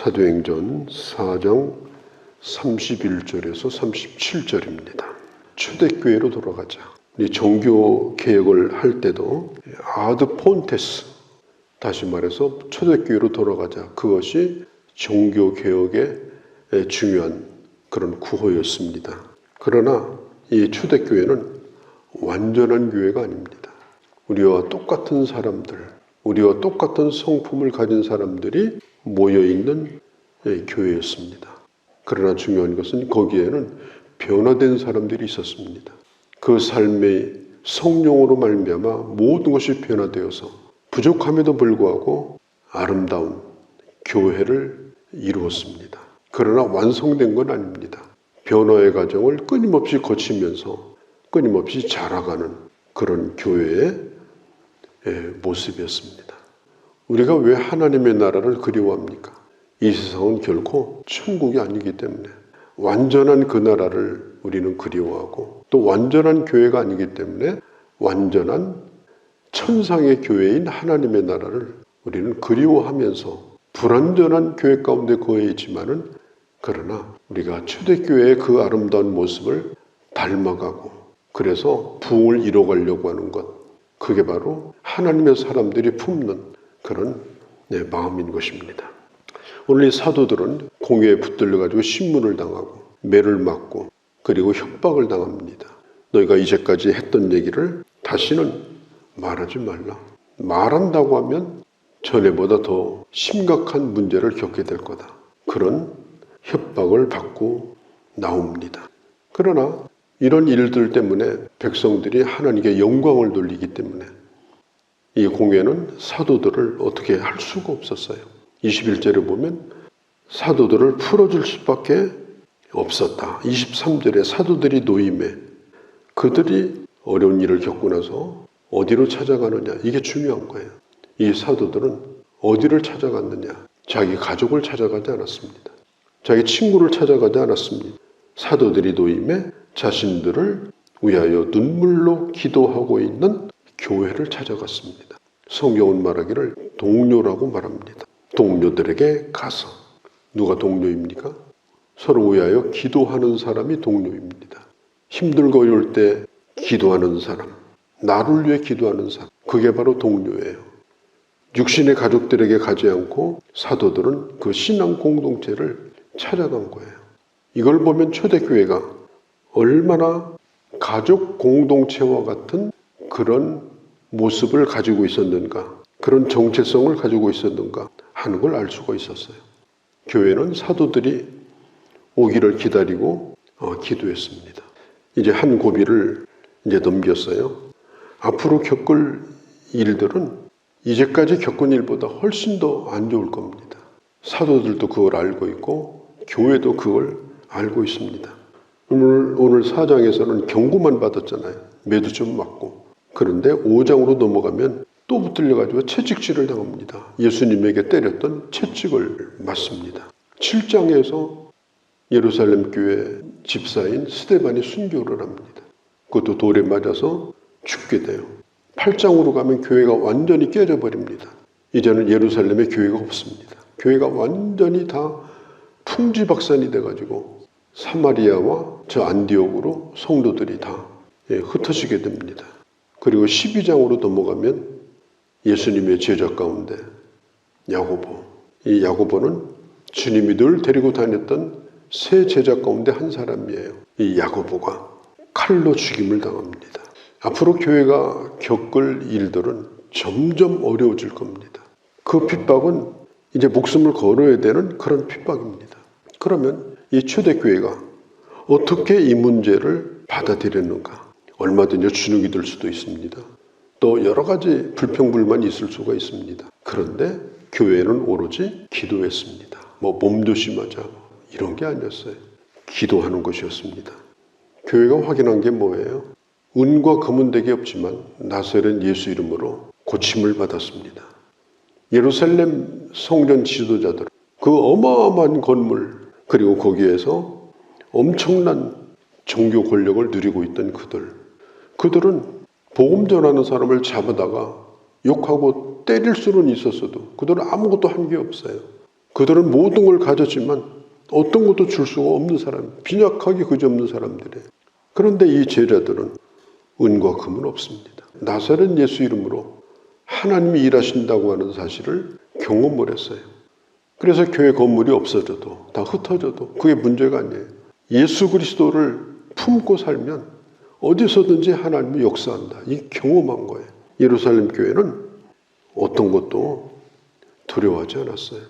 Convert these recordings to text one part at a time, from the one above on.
사도행전 4장 31절에서 37절입니다. 초대교회로 돌아가자. 이 종교 개혁을 할 때도 아드 폰테스 다시 말해서 초대교회로 돌아가자. 그것이 종교 개혁의 중요한 그런 구호였습니다. 그러나 이 초대교회는 완전한 교회가 아닙니다. 우리와 똑같은 사람들, 우리와 똑같은 성품을 가진 사람들이 모여 있는 교회였습니다. 그러나 중요한 것은 거기에는 변화된 사람들이 있었습니다. 그 삶의 성령으로 말미암아 모든 것이 변화되어서 부족함에도 불구하고 아름다운 교회를 이루었습니다. 그러나 완성된 건 아닙니다. 변화의 과정을 끊임없이 거치면서 끊임없이 자라가는 그런 교회의 모습이었습니다. 우리가 왜 하나님의 나라를 그리워합니까? 이 세상은 결코 천국이 아니기 때문에 완전한 그 나라를 우리는 그리워하고 또 완전한 교회가 아니기 때문에 완전한 천상의 교회인 하나님의 나라를 우리는 그리워하면서 불완전한 교회 가운데 거해 있지만은 그러나 우리가 초대교회의 그 아름다운 모습을 닮아가고 그래서 부흥을 이뤄가려고 하는 것 그게 바로 하나님의 사람들이 품는 그런 네, 마음인 것입니다. 오늘 이 사도들은 공회에 붙들려 가지고 신문을 당하고 매를 맞고 그리고 협박을 당합니다. 너희가 이제까지 했던 얘기를 다시는 말하지 말라. 말한다고 하면 전에보다 더 심각한 문제를 겪게 될 거다. 그런 협박을 받고 나옵니다. 그러나 이런 일들 때문에 백성들이 하나님께 영광을 돌리기 때문에 이 공회는 사도들을 어떻게 할 수가 없었어요. 21절에 보면 사도들을 풀어줄 수밖에 없었다. 23절에 사도들이 노임에 그들이 어려운 일을 겪고 나서 어디로 찾아가느냐. 이게 중요한 거예요. 이 사도들은 어디를 찾아갔느냐. 자기 가족을 찾아가지 않았습니다. 자기 친구를 찾아가지 않았습니다. 사도들이 노임에 자신들을 위하여 눈물로 기도하고 있는 교회를 찾아갔습니다. 성경은 말하기를 동료라고 말합니다. 동료들에게 가서 누가 동료입니까? 서로 위하여 기도하는 사람이 동료입니다. 힘들고 어려울 때 기도하는 사람, 나를 위해 기도하는 사람, 그게 바로 동료예요. 육신의 가족들에게 가지 않고 사도들은 그 신앙 공동체를 찾아간 거예요. 이걸 보면 초대교회가 얼마나 가족 공동체와 같은 그런 모습을 가지고 있었는가, 그런 정체성을 가지고 있었는가 하는 걸 알 수가 있었어요. 교회는 사도들이 오기를 기다리고 어, 기도했습니다. 이제 한 고비를 이제 넘겼어요. 앞으로 겪을 일들은 이제까지 겪은 일보다 훨씬 더 안 좋을 겁니다. 사도들도 그걸 알고 있고 교회도 그걸 알고 있습니다. 오늘, 오늘 사장에서는 경고만 받았잖아요. 매도 좀 맞고. 그런데 5장으로 넘어가면 또 붙들려가지고 채찍질을 당합니다. 예수님에게 때렸던 채찍을 맞습니다. 7장에서 예루살렘 교회 집사인 스테반이 순교를 합니다. 그것도 돌에 맞아서 죽게 돼요. 8장으로 가면 교회가 완전히 깨져버립니다. 이제는 예루살렘에 교회가 없습니다. 교회가 완전히 다 풍지박산이 돼가지고 사마리아와 저 안디옥으로 성도들이 다 예, 흩어지게 됩니다. 그리고 12장으로 넘어가면 예수님의 제자 가운데 야고보. 이 야고보는 주님이 늘 데리고 다녔던 세 제자 가운데 한 사람이에요. 이 야고보가 칼로 죽임을 당합니다. 앞으로 교회가 겪을 일들은 점점 어려워질 겁니다. 그 핍박은 이제 목숨을 걸어야 되는 그런 핍박입니다. 그러면 이 초대교회가 어떻게 이 문제를 받아들였는가? 얼마든지 주눅이 들 수도 있습니다. 또 여러 가지 불평불만이 있을 수가 있습니다. 그런데 교회는 오로지 기도했습니다. 뭐 몸조심하자 이런 게 아니었어요. 기도하는 것이었습니다. 교회가 확인한 게 뭐예요? 은과 금은 덕이 없지만 나사렛 예수 이름으로 고침을 받았습니다. 예루살렘 성전 지도자들 그 어마어마한 건물 그리고 거기에서 엄청난 종교 권력을 누리고 있던 그들 그들은 복음 전하는 사람을 잡아다가 욕하고 때릴 수는 있었어도 그들은 아무것도 한 게 없어요. 그들은 모든 걸 가졌지만 어떤 것도 줄 수가 없는 사람, 빈약하게 그지없는 사람들이에요. 그런데 이 제자들은 은과 금은 없습니다. 나사렛 예수 이름으로 하나님이 일하신다고 하는 사실을 경험을 했어요. 그래서 교회 건물이 없어져도 다 흩어져도 그게 문제가 아니에요. 예수 그리스도를 품고 살면 어디서든지 하나님이 역사한다. 이 경험한 거예요. 예루살렘 교회는 어떤 것도 두려워하지 않았어요.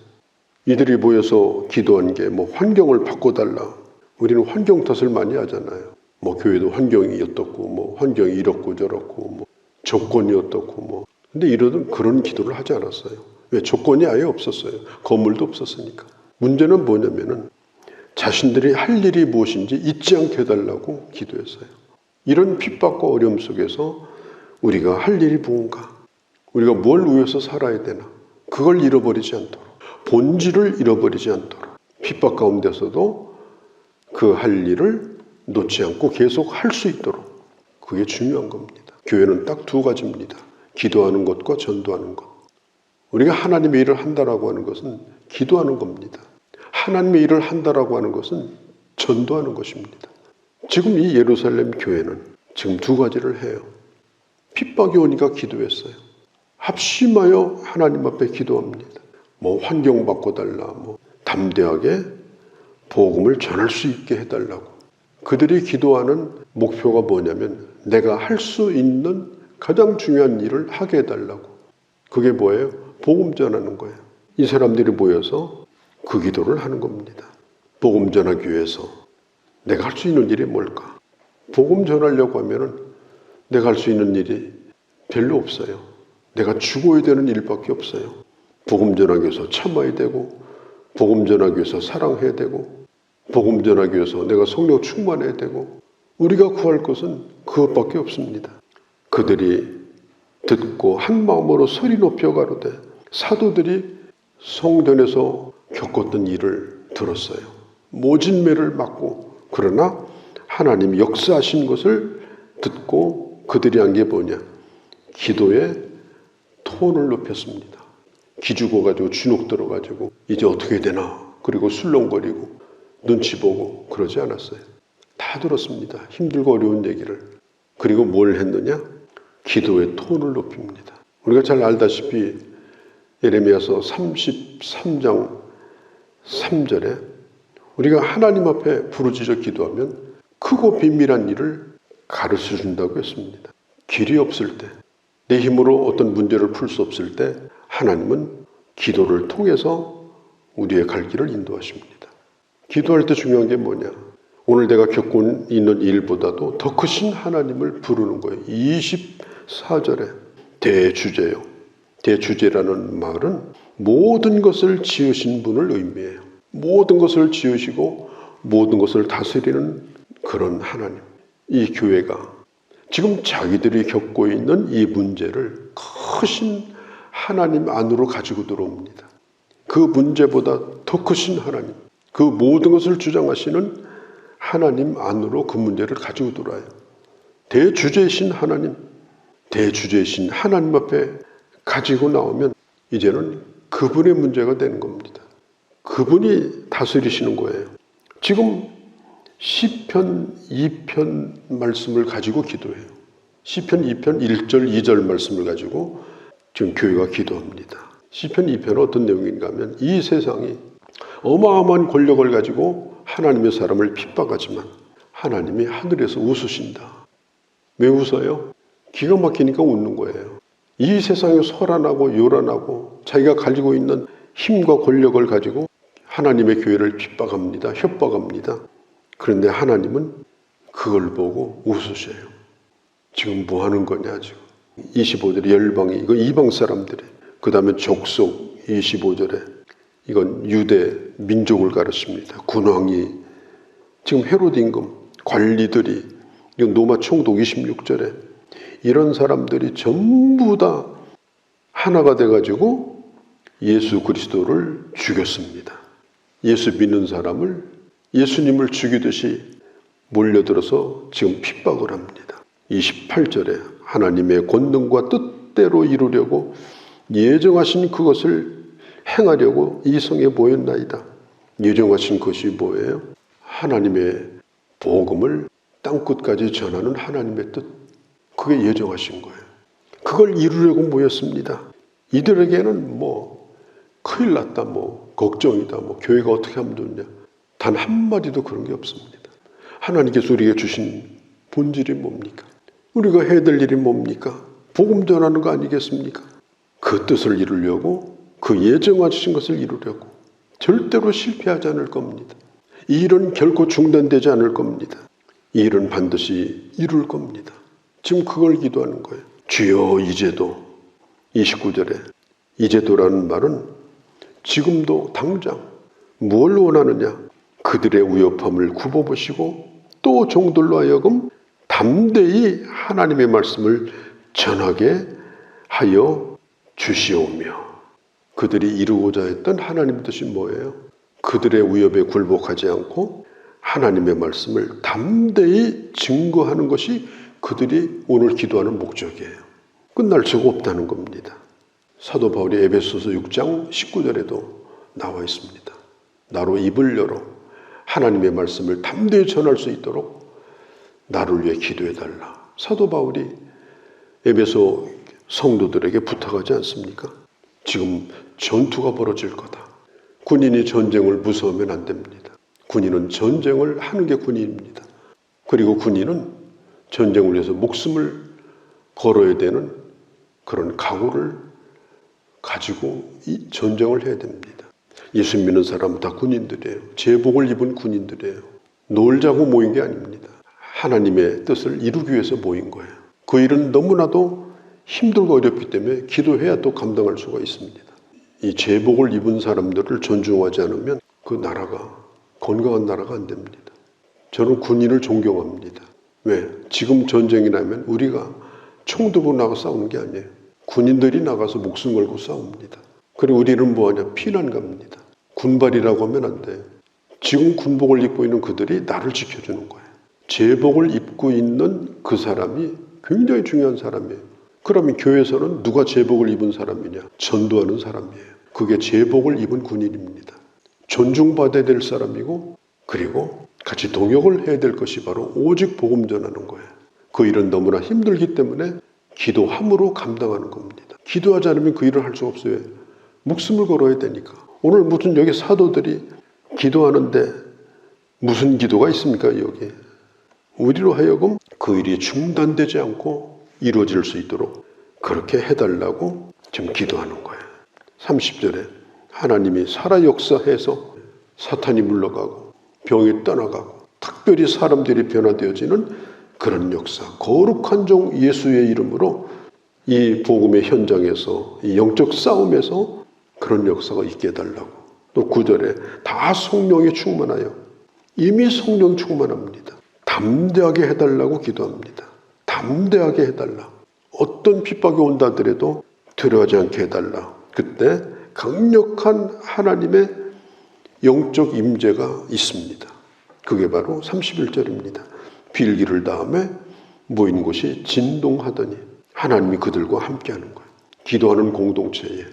이들이 모여서 기도한 게 뭐 환경을 바꿔달라. 우리는 환경 탓을 많이 하잖아요. 뭐 교회도 환경이 어떻고 뭐 환경이 이렇고 저렇고 뭐 조건이 어떻고 뭐 근데 이러던 그런 기도를 하지 않았어요. 왜 조건이 아예 없었어요. 건물도 없었으니까. 문제는 뭐냐면은 자신들이 할 일이 무엇인지 잊지 않게 해달라고 기도했어요. 이런 핍박과 어려움 속에서 우리가 할 일이 무언가, 우리가 뭘 위해서 살아야 되나, 그걸 잃어버리지 않도록, 본질을 잃어버리지 않도록, 핍박 가운데서도 그 할 일을 놓지 않고 계속 할 수 있도록, 그게 중요한 겁니다. 교회는 딱 두 가지입니다. 기도하는 것과 전도하는 것. 우리가 하나님의 일을 한다라고 하는 것은 기도하는 겁니다. 하나님의 일을 한다라고 하는 것은 전도하는 것입니다. 지금 이 예루살렘 교회는 지금 두 가지를 해요. 핍박이 오니까 기도했어요. 합심하여 하나님 앞에 기도합니다. 뭐 환경 바꿔달라, 뭐 담대하게 복음을 전할 수 있게 해달라고. 그들이 기도하는 목표가 뭐냐면 내가 할 수 있는 가장 중요한 일을 하게 해달라고. 그게 뭐예요? 복음 전하는 거예요. 이 사람들이 모여서 그 기도를 하는 겁니다. 복음 전하기 위해서 내가 할 수 있는 일이 뭘까? 복음 전하려고 하면은 내가 할 수 있는 일이 별로 없어요. 내가 죽어야 되는 일밖에 없어요. 복음 전하기 위해서 참아야 되고, 복음 전하기 위해서 사랑해야 되고, 복음 전하기 위해서 내가 성령 충만해야 되고, 우리가 구할 것은 그것밖에 없습니다. 그들이 듣고 한 마음으로 소리 높여 가로되 사도들이 성전에서 겪었던 일을 들었어요. 모진매를 맞고 그러나 하나님 역사하신 것을 듣고 그들이 한 게 뭐냐? 기도의 톤을 높였습니다. 기죽어 가지고 주눅 들어 가지고 이제 어떻게 되나? 그리고 술렁거리고 눈치 보고 그러지 않았어요. 다 들었습니다. 힘들고 어려운 얘기를. 그리고 뭘 했느냐? 기도의 톤을 높입니다. 우리가 잘 알다시피 예레미야서 33장 3절에 우리가 하나님 앞에 부르짖어 기도하면 크고 비밀한 일을 가르쳐 준다고 했습니다. 길이 없을 때, 내 힘으로 어떤 문제를 풀 수 없을 때 하나님은 기도를 통해서 우리의 갈 길을 인도하십니다. 기도할 때 중요한 게 뭐냐? 오늘 내가 겪고 있는 일보다도 더 크신 하나님을 부르는 거예요. 24절에 대주제요. 대주제라는 말은 모든 것을 지으신 분을 의미해요. 모든 것을 지으시고 모든 것을 다스리는 그런 하나님. 이 교회가 지금 자기들이 겪고 있는 이 문제를 크신 하나님 안으로 가지고 들어옵니다. 그 문제보다 더 크신 하나님, 그 모든 것을 주장하시는 하나님 안으로 그 문제를 가지고 들어와요. 대주제이신 하나님, 대주제이신 하나님 앞에 가지고 나오면 이제는 그분의 문제가 되는 겁니다. 그분이 다스리시는 거예요. 지금 시편 2편 말씀을 가지고 기도해요. 시편 2편 1절 2절 말씀을 가지고 지금 교회가 기도합니다. 시편 2편은 어떤 내용인가 하면 이 세상이 어마어마한 권력을 가지고 하나님의 사람을 핍박하지만 하나님이 하늘에서 웃으신다. 왜 웃어요? 기가 막히니까 웃는 거예요. 이 세상에 소란하고 요란하고 자기가 가지고 있는 힘과 권력을 가지고 하나님의 교회를 핍박합니다. 협박합니다. 그런데 하나님은 그걸 보고 웃으셔요. 지금 뭐 하는 거냐, 지금. 25절에 열방이, 이거 이방 사람들이. 그 다음에 족속 25절에 이건 유대 민족을 가르칩니다. 군왕이 지금 헤로드 임금 관리들이 이건 노마 총독 26절에 이런 사람들이 전부 다 하나가 돼 가지고 예수 그리스도를 죽였습니다. 예수 믿는 사람을 예수님을 죽이듯이 몰려들어서 지금 핍박을 합니다. 28절에 하나님의 권능과 뜻대로 이루려고 예정하신 그것을 행하려고 이 성에 보였나이다. 예정하신 것이 뭐예요? 하나님의 복음을 땅끝까지 전하는 하나님의 뜻. 그게 예정하신 거예요. 그걸 이루려고 모였습니다. 이들에게는 뭐 큰일 났다, 뭐 걱정이다, 뭐 교회가 어떻게 하면 좋냐. 단 한마디도 그런 게 없습니다. 하나님께서 우리에게 주신 본질이 뭡니까? 우리가 해야 될 일이 뭡니까? 복음 전하는 거 아니겠습니까? 그 뜻을 이루려고 그 예정하신 것을 이루려고 절대로 실패하지 않을 겁니다. 이 일은 결코 중단되지 않을 겁니다. 이 일은 반드시 이룰 겁니다. 지금 그걸 기도하는 거예요. 주여 이제도 29절에 이제도라는 말은 지금도 당장 뭘 원하느냐 그들의 위협함을 굽어보시고 또 종들로 하여금 담대히 하나님의 말씀을 전하게 하여 주시오며 그들이 이루고자 했던 하나님 뜻이 뭐예요? 그들의 위협에 굴복하지 않고 하나님의 말씀을 담대히 증거하는 것이 그들이 오늘 기도하는 목적이에요. 끝날 수가 없다는 겁니다. 사도 바울이 에베소서 6장 19절에도 나와 있습니다. 나로 입을 열어 하나님의 말씀을 담대히 전할 수 있도록 나를 위해 기도해 달라. 사도 바울이 에베소 성도들에게 부탁하지 않습니까? 지금 전투가 벌어질 거다. 군인이 전쟁을 무서우면 안 됩니다. 군인은 전쟁을 하는 게 군인입니다. 그리고 군인은 전쟁을 위해서 목숨을 걸어야 되는 그런 각오를 가지고 이 전쟁을 해야 됩니다. 예수 믿는 사람 다 군인들이에요. 제복을 입은 군인들이에요. 놀자고 모인 게 아닙니다. 하나님의 뜻을 이루기 위해서 모인 거예요. 그 일은 너무나도 힘들고 어렵기 때문에 기도해야 또 감당할 수가 있습니다. 이 제복을 입은 사람들을 존중하지 않으면 그 나라가 건강한 나라가 안 됩니다. 저는 군인을 존경합니다. 왜? 지금 전쟁이 나면 우리가 총 들고 나가 싸우는 게 아니에요. 군인들이 나가서 목숨 걸고 싸웁니다. 그리고 우리는 뭐하냐? 피난 갑니다. 군발이라고 하면 안 돼요. 지금 군복을 입고 있는 그들이 나를 지켜주는 거예요. 제복을 입고 있는 그 사람이 굉장히 중요한 사람이에요. 그러면 교회에서는 누가 제복을 입은 사람이냐? 전도하는 사람이에요. 그게 제복을 입은 군인입니다. 존중받아야 될 사람이고 그리고 같이 동역을 해야 될 것이 바로 오직 복음 전하는 거예요. 그 일은 너무나 힘들기 때문에 기도함으로 감당하는 겁니다. 기도하지 않으면 그 일을 할 수 없어요. 목숨을 걸어야 되니까. 오늘 무슨 여기 사도들이 기도하는데 무슨 기도가 있습니까, 여기? 우리로 하여금 그 일이 중단되지 않고 이루어질 수 있도록 그렇게 해달라고 지금 기도하는 거예요. 30절에 하나님이 살아 역사해서 사탄이 물러가고 병이 떠나가고 특별히 사람들이 변화되어지는 그런 역사, 거룩한 종 예수의 이름으로 이 복음의 현장에서 이 영적 싸움에서 그런 역사가 있게 해달라고 또 9절에 다 성령이 충만하여 이미 성령 충만합니다. 담대하게 해달라고 기도합니다. 담대하게 해달라. 어떤 핍박이 온다 하더라도 두려워하지 않게 해달라. 그때 강력한 하나님의 영적 임재가 있습니다. 그게 바로 31절입니다. 빌기를 다음에 모인 곳이 진동하더니 하나님이 그들과 함께하는 거예요. 기도하는 공동체에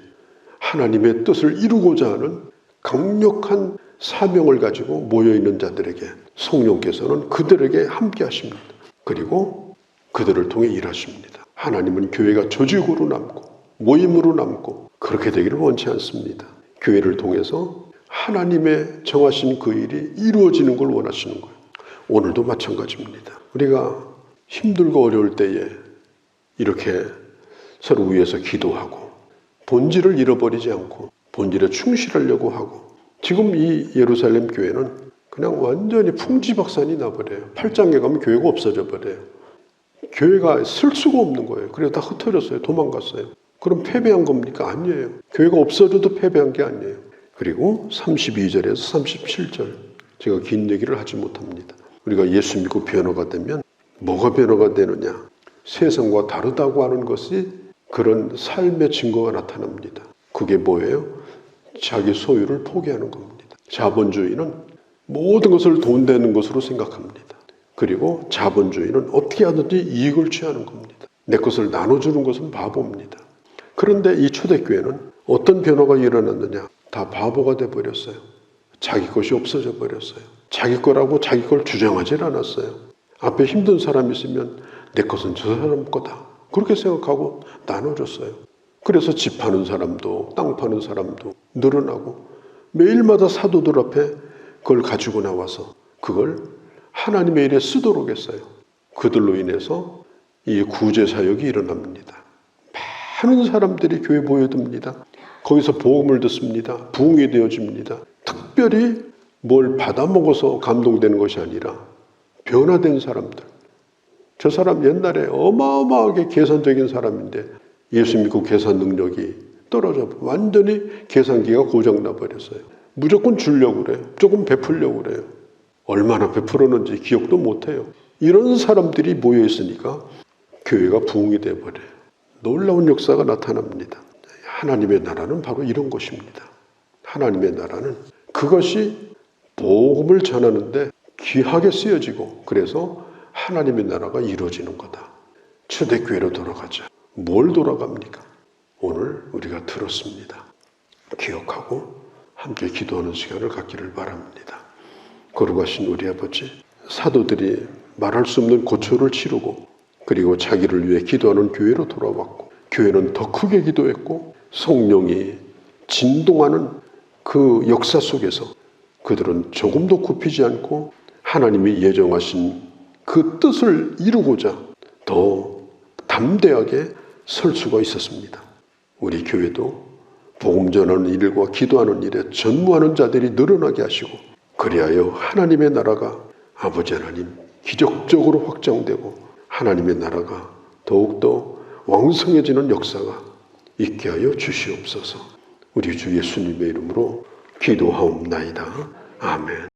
하나님의 뜻을 이루고자 하는 강력한 사명을 가지고 모여 있는 자들에게 성령께서는 그들에게 함께 하십니다. 그리고 그들을 통해 일하십니다. 하나님은 교회가 조직으로 남고 모임으로 남고 그렇게 되기를 원치 않습니다. 교회를 통해서 하나님의 정하신 그 일이 이루어지는 걸 원하시는 거예요. 오늘도 마찬가지입니다. 우리가 힘들고 어려울 때에 이렇게 서로 위해서 기도하고 본질을 잃어버리지 않고 본질에 충실하려고 하고 지금 이 예루살렘 교회는 그냥 완전히 풍지박산이 나버려요. 팔짱에 가면 교회가 없어져 버려요. 교회가 쓸 수가 없는 거예요. 그래서 다 흩어졌어요. 도망갔어요. 그럼 패배한 겁니까? 아니에요. 교회가 없어져도 패배한 게 아니에요. 그리고 32절에서 37절. 제가 긴 얘기를 하지 못합니다. 우리가 예수 믿고 변화가 되면 뭐가 변화가 되느냐? 세상과 다르다고 하는 것이 그런 삶의 증거가 나타납니다. 그게 뭐예요? 자기 소유를 포기하는 겁니다. 자본주의는 모든 것을 돈 되는 것으로 생각합니다. 그리고 자본주의는 어떻게 하든지 이익을 취하는 겁니다. 내 것을 나눠주는 것은 바보입니다. 그런데 이 초대교회는 어떤 변화가 일어났느냐? 다 바보가 돼 버렸어요. 자기 것이 없어져 버렸어요. 자기 거라고 자기 걸 주장하질 않았어요. 앞에 힘든 사람이 있으면 내 것은 저 사람 거다. 그렇게 생각하고 나눠줬어요. 그래서 집 파는 사람도 땅 파는 사람도 늘어나고 매일마다 사도들 앞에 그걸 가지고 나와서 그걸 하나님의 일에 쓰도록 했어요. 그들로 인해서 이 구제 사역이 일어납니다. 많은 사람들이 교회 모여듭니다. 거기서 복음을 듣습니다. 부흥이 되어집니다. 특별히 뭘 받아 먹어서 감동되는 것이 아니라 변화된 사람들. 저 사람 옛날에 어마어마하게 계산적인 사람인데 예수 믿고 계산 능력이 떨어져 완전히 계산기가 고장 나 버렸어요. 무조건 주려고 그래요. 조금 베풀려고 그래요. 얼마나 베풀었는지 기억도 못 해요. 이런 사람들이 모여 있으니까 교회가 부흥이 돼 버려요. 놀라운 역사가 나타납니다. 하나님의 나라는 바로 이런 것입니다. 하나님의 나라는 그것이 복음을 전하는데 귀하게 쓰여지고 그래서 하나님의 나라가 이루어지는 거다. 초대교회로 돌아가자. 뭘 돌아갑니까? 오늘 우리가 들었습니다. 기억하고 함께 기도하는 시간을 갖기를 바랍니다. 거룩하신 우리 아버지, 사도들이 말할 수 없는 고초를 치르고 그리고 자기를 위해 기도하는 교회로 돌아왔고 교회는 더 크게 기도했고 성령이 진동하는 그 역사 속에서 그들은 조금도 굽히지 않고 하나님이 예정하신 그 뜻을 이루고자 더 담대하게 설 수가 있었습니다. 우리 교회도 복음 전하는 일과 기도하는 일에 전무하는 자들이 늘어나게 하시고 그리하여 하나님의 나라가 아버지 하나님 기적적으로 확장되고 하나님의 나라가 더욱더 왕성해지는 역사가 있게 하여 주시옵소서. 우리 주 예수님의 이름으로 기도하옵나이다. 아멘.